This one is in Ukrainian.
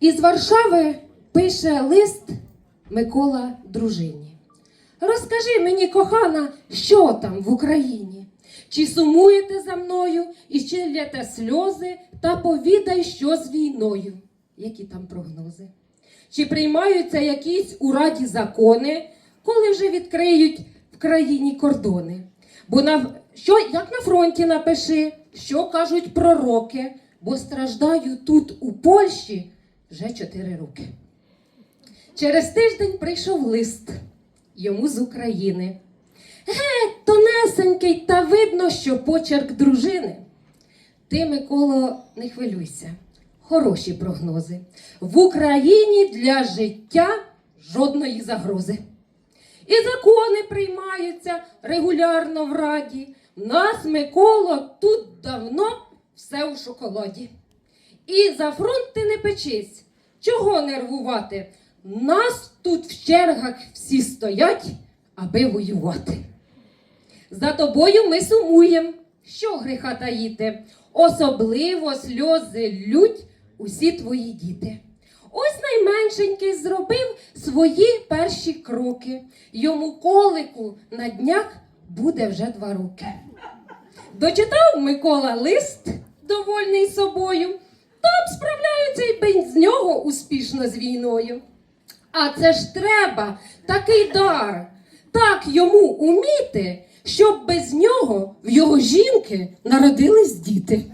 Із Варшави пише лист Микола дружині. Розкажи мені, кохана, що там в Україні? Чи сумуєте за мною і чи лєте сльози, та повідай, що з війною? Які там прогнози? Чи приймаються якісь у раді закони, коли вже відкриють в країні кордони? Бо на що як на фронті напиши, що кажуть пророки, бо страждаю тут у Польщі вже чотири роки. Через тиждень прийшов лист йому з України. Геть, тонесенький, та видно, що почерк дружини. Ти, Миколо, не хвилюйся. Хороші прогнози. В Україні для життя жодної загрози. І закони приймаються регулярно в Раді. Нас, Миколо, тут давно все у шоколаді. І за фронт ти не печись. Чого нервувати? Нас тут в чергах всі стоять, аби воювати. За тобою ми сумуєм, що гріха таїти, особливо сльози лють усі твої діти. Ось найменшенький зробив свої перші кроки. Йому колику на днях буде вже два роки. Дочитав Микола лист, довольний собою, там справляються й без нього успішно з війною. А це ж треба такий дар, так йому уміти, щоб без нього в його жінки народились діти.